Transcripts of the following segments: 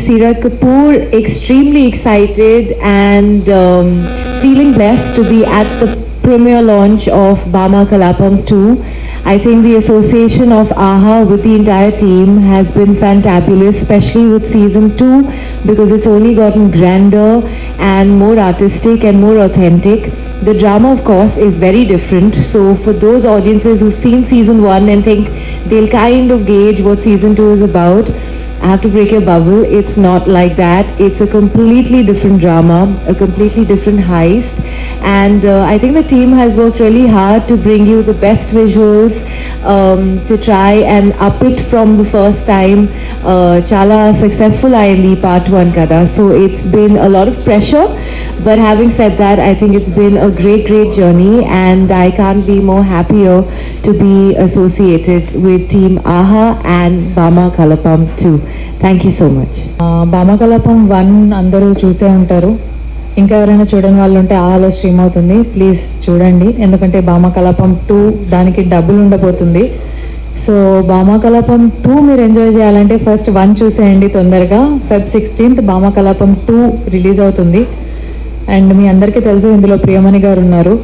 Sirat Kapoor extremely excited and um, feeling blessed to be at the premiere launch of Bama Kalapam 2. I think the association of AHA with the entire team has been fantabulous, especially with season 2 because it's only gotten grander and more artistic and more authentic. The drama, of course, is very different. So, for those audiences who've seen season 1 and think they'll kind of gauge what season 2 is about, I have to break your bubble. It's not like that. It's a completely different drama, a completely different heist. And uh, I think the team has worked really hard to bring you the best visuals, um, to try and up it from the first time. Uh, Chala successful IND part one kada. So it's been a lot of pressure. But having said that, I think it's been a great, great journey, and I can't be more happier to be associated with Team AHA and Bama Kalapam too. Thank you so much. Bhamakalapam one అందరూ చూసే ఉంటారు ఇంకా ఎవరైనా చూడని వాళ్ళు ఉంటే ఆలో stream అవుతుంది. ప్లీజ్ చూడండి. ఎందుకంటే భామ కలాపం టూ దానికి డబ్బులు ఉండబోతుంది. సో భామ కలాపం టూ మీరు ఎంజాయ్ చేయాలంటే ఫస్ట్ వన్ చూసేయండి తొందరగా. Feb sixteenth Bhama Kalapam two release అవుతుంది. అండ్ మీ అందరికీ తెలుసు ఇందులో ప్రియమణి గారు ఉన్నారు.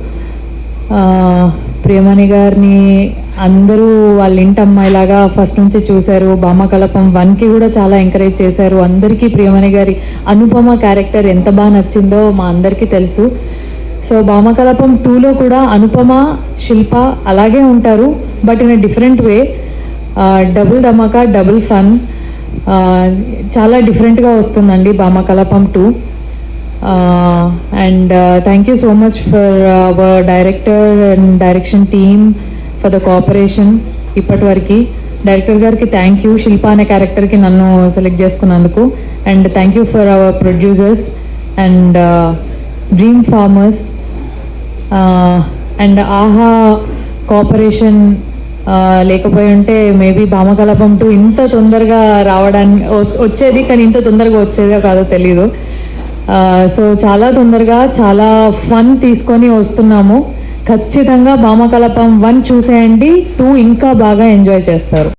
ప్రియమణి గారిని అందరూ వాళ్ళ ఇంటి అమ్మాయిలాగా ఫస్ట్ నుంచి చూశారు. బామకలపం వన్కి కూడా చాలా ఎంకరేజ్ చేశారు. అందరికీ ప్రియమణి గారి అనుపమ క్యారెక్టర్ ఎంత బాగా నచ్చిందో మా అందరికీ తెలుసు. సో బామకలపం టూలో కూడా అనుపమ శిల్ప అలాగే ఉంటారు but in a different way double Dhamaka double fun చాలా డిఫరెంట్గా వస్తుందండి Bhamakalapam two and thank you so much for our director and direction team for the cooperation ఇప్పటి వరకు డైరెక్టర్ గారికి థ్యాంక్ యూ శిల్ప అనే క్యారెక్టర్కి నన్ను సెలెక్ట్ చేసుకున్నందుకు and thank you for our producers and Dream Farmers and Aha cooperation uh, లేకపోయి ఉంటే maybe భామకలపం two ఇంత తొందరగా రావడానికి వస్- వచ్చేది కానీ ఇంత తొందరగా వచ్చేదో కాదో తెలీదు. Uh, సో చాలా తొందరగా చాలా ఫన్ తీసుకొని వస్తున్నాము. ఖచ్చితంగా భామకలపం వన్ చూసేయండి. టూ ఇంకా బాగా ఎంజాయ్ చేస్తారు.